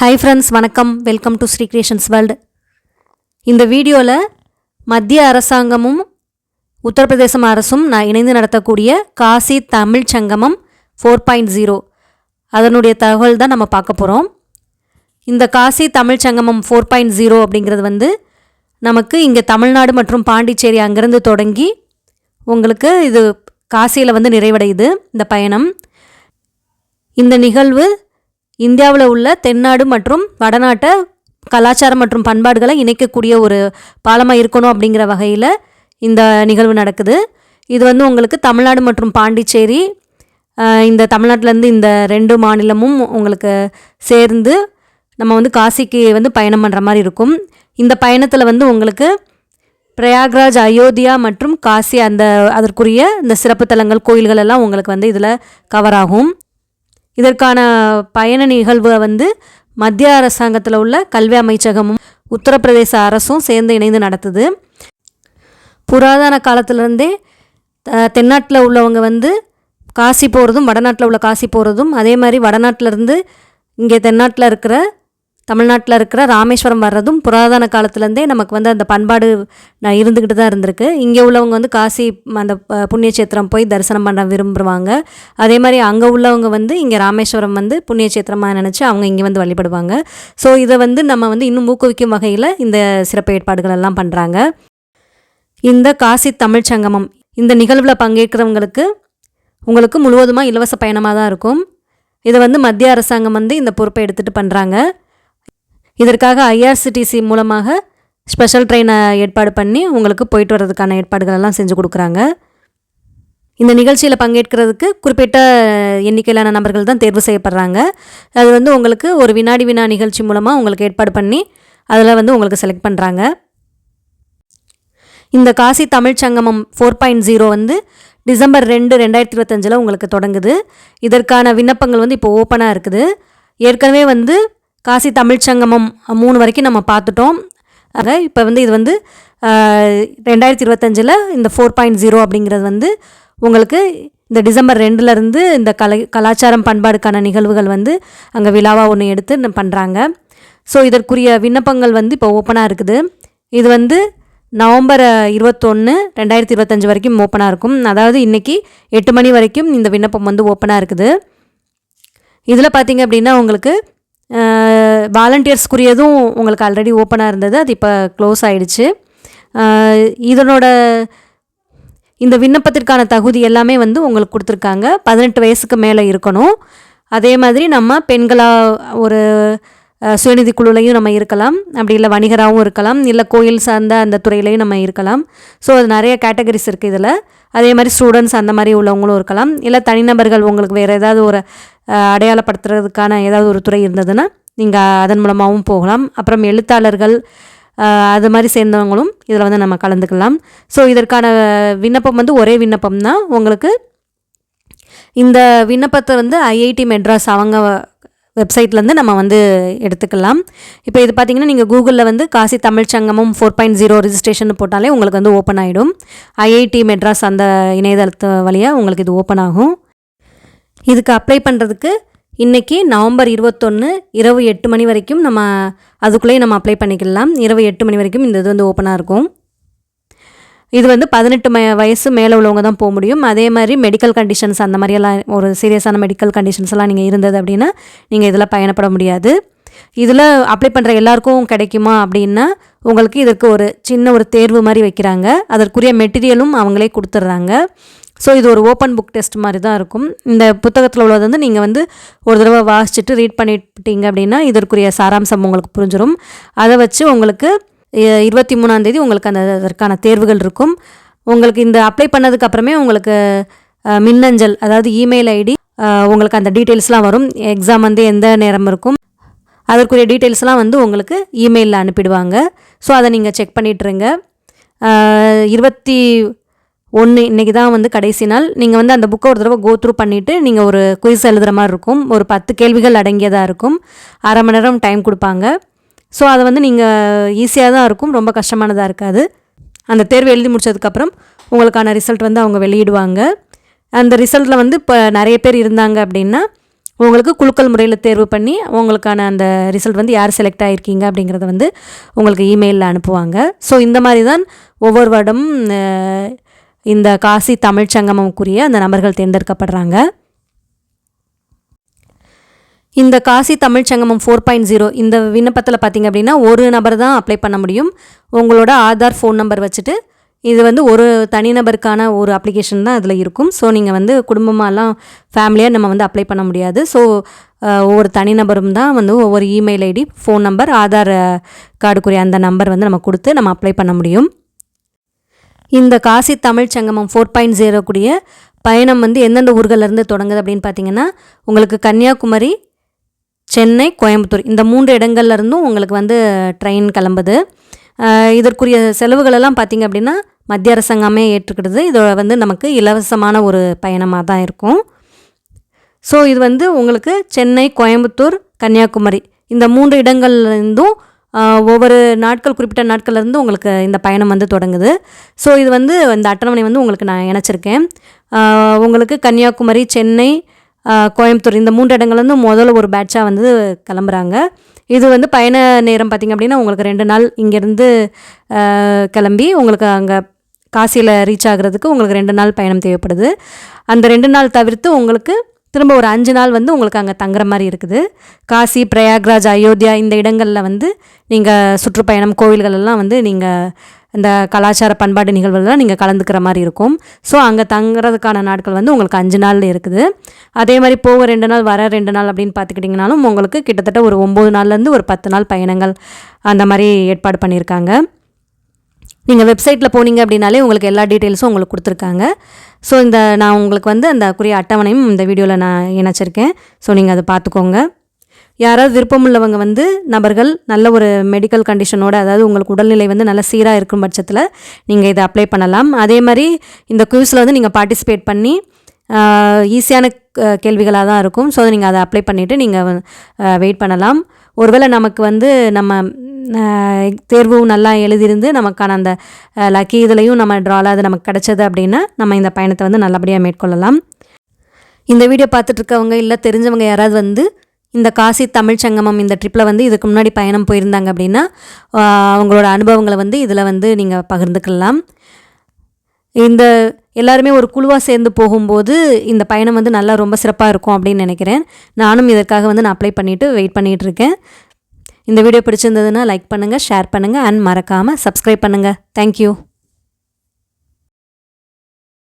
Hi friends வணக்கம். Welcome to Sri creations world இந்த வீடியோவில் மத்திய அரசாங்கமும் உத்தரப்பிரதேசம் அரசும் நான் இணைந்து நடத்தக்கூடிய Kashi Tamil Sangamam four point zero அதனுடைய தகவல் தான் நம்ம பார்க்க போகிறோம் இந்த Kashi Tamil Sangamam four point zero அப்படிங்கிறது வந்து நமக்கு இங்கே தமிழ்நாடு மற்றும் பாண்டிச்சேரி அங்கேருந்து தொடங்கி உங்களுக்கு இது காசியில் வந்து நிறைவடையுது இந்த பயணம். இந்த நிகழ்வு இந்தியாவில் உள்ள தென்னாடு மற்றும் வடநாட்டை கலாச்சாரம் மற்றும் பண்பாடுகளை இணைக்கக்கூடிய ஒரு பாலமாக இருக்கணும் அப்படிங்கிற வகையில் இந்த நிகழ்வு நடக்குது. இது வந்து உங்களுக்கு தமிழ்நாடு மற்றும் பாண்டிச்சேரி இந்த தமிழ்நாட்டிலேருந்து இந்த ரெண்டு மாநிலமும் உங்களுக்கு சேர்ந்து நம்ம வந்து காசிக்கு வந்து பயணம் பண்ணுற மாதிரி இருக்கும். இந்த பயணத்தில் வந்து உங்களுக்கு பிரயாக்ராஜ் அயோத்தியா மற்றும் காசி அந்த அதற்குரிய இந்த சிறப்பு தலங்கள் கோயில்கள் எல்லாம் உங்களுக்கு வந்து இதில் கவர் ஆகும். இதற்கான பயண நிகழ்வை வந்து மத்திய அரசாங்கத்தில் உள்ள கல்வி அமைச்சகமும் உத்தரப்பிரதேச அரசும் சேர்ந்து இணைந்து நடத்துது. புராதன காலத்திலேருந்தே தென்னாட்டில் உள்ளவங்க வந்து காசி போகிறதும் வடநாட்டில் உள்ள காசி போகிறதும் அதே மாதிரி வடநாட்டில் இருந்து இங்கே தென்னாட்டில் இருக்கிற தமிழ்நாட்டில் இருக்கிற ராமேஸ்வரம் வர்றதும் புராதன காலத்துலேருந்தே நமக்கு வந்து அந்த பண்பாடு நான் இருந்துக்கிட்டு தான் இருந்திருக்கு. இங்கே உள்ளவங்க வந்து காசி அந்த ப- புண்ணிய சேத்திரம் போய் தரிசனம் பண்ண விரும்புவாங்க. அதே மாதிரி அங்கே உள்ளவங்க வந்து இங்கே ராமேஸ்வரம் வந்து புண்ணிய சேத்திரமாக நினச்சி அவங்க இங்கே வந்து வழிபடுவாங்க. ஸோ இதை வந்து நம்ம வந்து இன்னும் ஊக்குவிக்கும் வகையில் இந்த சிறப்பு ஏற்பாடுகள் எல்லாம் பண்ணுறாங்க இந்த காசி தமிழ் சங்கமம் இந்த நிகழ்வில் பங்கேற்கிறவங்களுக்கு உங்களுக்கு முழுவதுமாக இலவச பயணமாக தான் இருக்கும். இதை வந்து மத்திய அரசாங்கம் வந்து இந்த பொறுப்பை எடுத்துகிட்டு பண்ணுறாங்க இதற்காக ஐஆர்சிடிசி மூலமாக ஸ்பெஷல் ட்ரெயினை ஏற்பாடு பண்ணி உங்களுக்கு போயிட்டு வர்றதுக்கான ஏற்பாடுகள் எல்லாம் செஞ்சு கொடுக்குறாங்க. இந்த நிகழ்ச்சியில் பங்கேற்கிறதுக்கு குறிப்பிட்ட எண்ணிக்கையிலான நபர்கள் தான் தேர்வு செய்யப்படுறாங்க. அது வந்து உங்களுக்கு ஒரு வினாடி வினா நிகழ்ச்சி மூலமாக உங்களுக்கு ஏற்பாடு பண்ணி அதில் வந்து உங்களுக்கு செலக்ட் பண்ணுறாங்க இந்த Kashi Tamil Sangamam four point zero வந்து டிசம்பர் ரெண்டு ரெண்டாயிரத்தி இருபத்தஞ்சில் உங்களுக்கு தொடங்குது. இதற்கான விண்ணப்பங்கள் வந்து இப்போ ஓப்பனாக இருக்குது. ஏற்கனவே வந்து காசி தமிழ் சங்கமம் மூணு வரைக்கும் நம்ம பார்த்துட்டோம். ஆக இப்போ வந்து இது வந்து ரெண்டாயிரத்தி இருபத்தஞ்சில் இந்த ஃபோர் பாயிண்ட் ஜீரோ அப்படிங்கிறது வந்து உங்களுக்கு இந்த டிசம்பர் ரெண்டுலேருந்து இந்த கலை கலாச்சாரம் பண்பாடுக்கான நிகழ்வுகள் வந்து அங்கே விழாவாக ஒன்று எடுத்து பண்ணுறாங்க ஸோ இதற்குரிய விண்ணப்பங்கள் வந்து இப்போ ஓப்பனாக இருக்குது. இது வந்து நவம்பர் இருபத்தொன்று ரெண்டாயிரத்தி இருபத்தஞ்சி வரைக்கும் ஓப்பனாக இருக்கும். அதாவது இன்றைக்கி எட்டு மணி வரைக்கும் இந்த விண்ணப்பம் வந்து ஓப்பனாக இருக்குது. இதில் பார்த்தீங்க அப்படின்னா உங்களுக்கு வாலண்டியர்ஸ்க்குரியதும் உங்களுக்கு ஆல்ரெடி ஓப்பனாக இருந்தது. அது இப்போ க்ளோஸ் ஆகிடுச்சு இதனோட இந்த விண்ணப்பத்திற்கான தகுதி எல்லாமே வந்து உங்களுக்கு கொடுத்துருக்காங்க. பதினெட்டு வயசுக்கு மேலே இருக்கணும். அதே மாதிரி நம்ம பெண்களாக ஒரு சுயநிதி குழுலையும் நம்ம இருக்கலாம். அப்படி இல்லை வணிகராகவும் இருக்கலாம். இல்லை கோயில் சார்ந்த அந்த துறையிலையும் நம்ம இருக்கலாம். ஸோ அது நிறைய கேட்டகரிஸ் இருக்குது இதில். அதே மாதிரி ஸ்டூடெண்ட்ஸ் அந்த மாதிரி உள்ளவங்களும் இருக்கலாம். இல்லை தனிநபர்கள் உங்களுக்கு வேறு ஏதாவது ஒரு அடையாளப்படுத்துறதுக்கான ஏதாவது ஒரு துறை இருந்ததுன்னா நீங்கள் அதன் மூலமாகவும் போகலாம். அப்புறம் எழுத்தாளர்கள் அது மாதிரி சேர்ந்தவங்களும் இதில் வந்து நம்ம கலந்துக்கலாம். ஸோ இதற்கான விண்ணப்பம் வந்து ஒரே விண்ணப்பம் தான் உங்களுக்கு இந்த விண்ணப்பத்தை வந்து ஐஐடி மெட்ராஸ் அவங்க வெப்சைட்லேருந்து நம்ம வந்து எடுத்துக்கலாம். இப்போ இது பார்த்தீங்கன்னா நீங்கள் கூகுளில் வந்து Kashi Tamil Sangamam four point zero registration போட்டாலே உங்களுக்கு வந்து ஓப்பன் ஆகிடும் ஐஐடி மெட்ராஸ் அந்த இணையதளத்து வழியாக உங்களுக்கு இது ஓப்பன் ஆகும். இதுக்கு அப்ளை பண்ணுறதுக்கு இன்றைக்கி நவம்பர் இருபத்தொன்று இரவு எட்டு மணி வரைக்கும் நம்ம அதுக்குள்ளேயே நம்ம அப்ளை பண்ணிக்கலாம். இரவு எட்டு மணி வரைக்கும் இந்த இது வந்து ஓப்பனாக இருக்கும். இது வந்து பதினெட்டு ம வயசு மேலே உள்ளவங்க தான் போக முடியும். அதே மாதிரி மெடிக்கல் கண்டிஷன்ஸ் அந்த மாதிரியெல்லாம் ஒரு சீரியஸான மெடிக்கல் கண்டிஷன்ஸ் எல்லாம் நீங்கள் இருந்தது அப்படின்னா நீங்கள் இதில் பயணப்பட முடியாது. இதில் அப்ளை பண்ணுற எல்லாருக்கும் கிடைக்குமா அப்படின்னா உங்களுக்கு இதற்கு ஒரு சின்ன ஒரு தேர்வு மாதிரி வைக்கிறாங்க. அதற்குரிய மெட்டீரியலும் அவங்களே கொடுத்துட்றாங்க. ஸோ இது ஒரு ஓப்பன் புக் டெஸ்ட் மாதிரி தான் இருக்கும். இந்த புத்தகத்தில் உள்ளது வந்து நீங்கள் வந்து ஒரு தடவை வாசிச்சுட்டு ரீட் பண்ணிட்டீங்க அப்படின்னா இதற்குரிய சாராம்சம் உங்களுக்கு புரிஞ்சிடும் அதை வச்சு உங்களுக்கு இருபத்தி மூணாந்தேதி உங்களுக்கு அந்த அதற்கான தேர்வுகள் இருக்கும். உங்களுக்கு இந்த அப்ளை பண்ணதுக்கு அப்புறமே உங்களுக்கு மின்னஞ்சல் அதாவது இமெயில் ஐடி உங்களுக்கு அந்த டீட்டெயில்ஸ்லாம் வரும். எக்ஸாம் வந்து எந்த நேரம் இருக்கும். அதற்குரிய டீட்டெயில்ஸ்லாம் வந்து உங்களுக்கு இமெயிலில் அனுப்பிடுவாங்க. ஸோ அதை நீங்கள் செக் பண்ணிட்டுருங்க. இருபத்தி ஒன்று இன்றைக்கி தான் வந்து கடைசி நாள். நீங்கள் வந்து அந்த புக்கை ஒரு தடவை கோ த்ரூ பண்ணிவிட்டு நீங்கள் ஒரு குயிஸ் எழுதுகிற மாதிரி இருக்கும். ஒரு பத்து கேள்விகள் அடங்கியதாக இருக்கும். அரை மணி நேரம் டைம் கொடுப்பாங்க. ஸோ அதை வந்து நீங்கள் ஈஸியாக தான் இருக்கும். ரொம்ப கஷ்டமானதாக இருக்காது. அந்த தேர்வு எழுதி முடிச்சதுக்கப்புறம் உங்களுக்கான ரிசல்ட் வந்து அவங்க வெளியிடுவாங்க. அந்த ரிசல்ட்டில் வந்து இப்போ நிறைய பேர் இருந்தாங்க அப்படின்னா உங்களுக்கு குலுக்கல் முறையில் தேர்வு பண்ணி உங்களுக்கான அந்த ரிசல்ட் வந்து யார் செலக்ட் ஆகிருக்கீங்க அப்படிங்கிறத வந்து உங்களுக்கு இமெயிலில் அனுப்புவாங்க. ஸோ இந்த மாதிரி தான் ஒவ்வொரு வருடமும் இந்த காசி தமிழ் சங்கமம்க்குரிய அந்த நபர்கள் தேர்ந்தெடுக்கப்படுறாங்க. இந்த Kashi Tamil Sangamam four point zero இந்த விண்ணப்பத்தில் பார்த்தீங்க அப்படின்னா ஒரு நபர் தான் அப்ளை பண்ண முடியும். உங்களோட ஆதார் ஃபோன் நம்பர் வச்சுட்டு இது வந்து ஒரு தனிநபருக்கான ஒரு அப்ளிகேஷன் தான் அதில் இருக்கும். ஸோ நீங்கள் வந்து குடும்பமாலாம் ஃபேமிலியாக நம்ம வந்து அப்ளை பண்ண முடியாது. ஸோ ஒவ்வொரு தனிநபரும் தான் வந்து ஒவ்வொரு email ID phone number Aadhaar கார்டுக்குரிய அந்த நம்பர் வந்து நம்ம கொடுத்து நம்ம அப்ளை பண்ண முடியும். இந்த Kashi Tamil Sangamam four point zero கூடிய பயணம் வந்து எந்தெந்த ஊர்கள்லேருந்து தொடங்குது அப்படின்னு பார்த்தீங்கன்னா உங்களுக்கு கன்னியாகுமரி சென்னை கோயம்புத்தூர் இந்த மூன்று இடங்கள்லேருந்தும் உங்களுக்கு வந்து ட்ரெயின் கிளம்புது. இதற்குரிய செலவுகளெல்லாம் பார்த்தீங்க அப்படின்னா மத்திய அரசாங்கமே ஏற்றுக்கிடுது. இதோட வந்து நமக்கு இலவசமான ஒரு பயணமாக தான் இருக்கும். ஸோ இது வந்து உங்களுக்கு சென்னை கோயம்புத்தூர் கன்னியாகுமரி இந்த மூன்று இடங்கள்லேருந்தும் ஒவ்வொரு நாட்கள் குறிப்பிட்ட நாட்கள்லேருந்து உங்களுக்கு இந்த பயணம் வந்து தொடங்குது. ஸோ இது வந்து இந்த அட்டவணை வந்து உங்களுக்கு நான் இணைச்சிருக்கேன். உங்களுக்கு கன்னியாகுமரி சென்னை கோயம்புத்தூர் இந்த மூன்று இடங்கள்லேருந்து முதல்ல ஒரு பேட்சாக வந்து கிளம்புறாங்க. இது வந்து பயண நேரம் பார்த்திங்க அப்படின்னா உங்களுக்கு ரெண்டு நாள் இங்கேருந்து கிளம்பி உங்களுக்கு அங்கே காசியில் ரீச் ஆகுறதுக்கு உங்களுக்கு ரெண்டு நாள் பயணம் தேவைப்படுது. அந்த ரெண்டு நாள் தவிர்த்து உங்களுக்கு திரும்ப ஒரு அஞ்சு நாள் வந்து உங்களுக்கு அங்கே தங்குற மாதிரி இருக்குது. காசி பிரயாக்ராஜ் அயோத்தியா இந்த இடங்களில் வந்து நீங்கள் சுற்றுப்பயணம் கோவில்கள் எல்லாம் வந்து நீங்கள் இந்த கலாச்சார பண்பாட்டு நிகழ்வுகள்லாம் நீங்கள் கலந்துக்கிற மாதிரி இருக்கும். ஸோ அங்கே தங்குறதுக்கான நாட்கள் வந்து உங்களுக்கு அஞ்சு நாள் இருக்குது. அதே மாதிரி போக ரெண்டு நாள் வர ரெண்டு நாள் அப்படின்னு பார்த்துக்கிட்டிங்கனாலும் உங்களுக்கு கிட்டத்தட்ட ஒரு ஒம்பது நாள்லேருந்து ஒரு பத்து நாள் பயணங்கள் அந்த மாதிரி ஏற்பாடு பண்ணியிருக்காங்க. நீங்கள் வெப்சைட்டில் போனீங்க அப்படின்னாலே உங்களுக்கு எல்லா டீட்டெயில்ஸும் உங்களுக்கு கொடுத்துருக்காங்க. ஸோ இந்த நான் உங்களுக்கு வந்து அந்த குறிய அட்டவணையும் இந்த வீடியோவில் நான் இணைச்சிருக்கேன். ஸோ நீங்கள் அதை பார்த்துக்கோங்க. யாராவது விருப்பமுள்ளவங்க வந்து நபர்கள் நல்ல ஒரு மெடிக்கல் கண்டிஷனோட அதாவது உங்களுக்கு உடல்நிலை வந்து நல்ல சீராக இருக்கும் பட்சத்தில் நீங்கள் இதை அப்ளை பண்ணலாம். அதே மாதிரி இந்த குவிஸில் வந்து நீங்கள் பார்ட்டிசிபேட் பண்ணி ஈஸியான கேள்விகளாக தான் இருக்கும். ஸோ நீங்கள் அதை அப்ளை பண்ணிவிட்டு நீங்கள் வெயிட் பண்ணலாம். ஒருவேளை நமக்கு வந்து நம்ம தேர்வும் நல்லா எழுதியிருந்து நமக்கான அந்த லக்கி இதுலையும் நம்ம ட்ரால அது நமக்கு கிடச்சது அப்படின்னா நம்ம இந்த பயணத்தை வந்து நல்லபடியாக மேற்கொள்ளலாம். இந்த வீடியோ பார்த்துட்ருக்கவங்க இல்லை தெரிஞ்சவங்க யாராவது வந்து இந்த காசி தமிழ் சங்கமம் இந்த ட்ரிப்பில் வந்து இதுக்கு முன்னாடி பயணம் போயிருந்தாங்க அப்படின்னா அவங்களோட அனுபவங்களை வந்து இதில் வந்து நீங்கள் பகிர்ந்துக்கலாம். இந்த எல்லாருமே ஒரு குழுவாக சேர்ந்து போகும்போது இந்த பயணம் வந்து நல்லா ரொம்ப சிறப்பாக இருக்கும் அப்படின்னு நினைக்கிறேன். நானும் இதற்காக வந்து நான் அப்ளை பண்ணிவிட்டு வெயிட் பண்ணிகிட்ருக்கேன் இந்த வீடியோ பிடிச்சிருந்ததுன்னா லைக் பண்ணுங்கள் ஷேர் பண்ணுங்கள் அண்ட் மறக்காமல் சப்ஸ்கிரைப் பண்ணுங்கள் தேங்க்யூ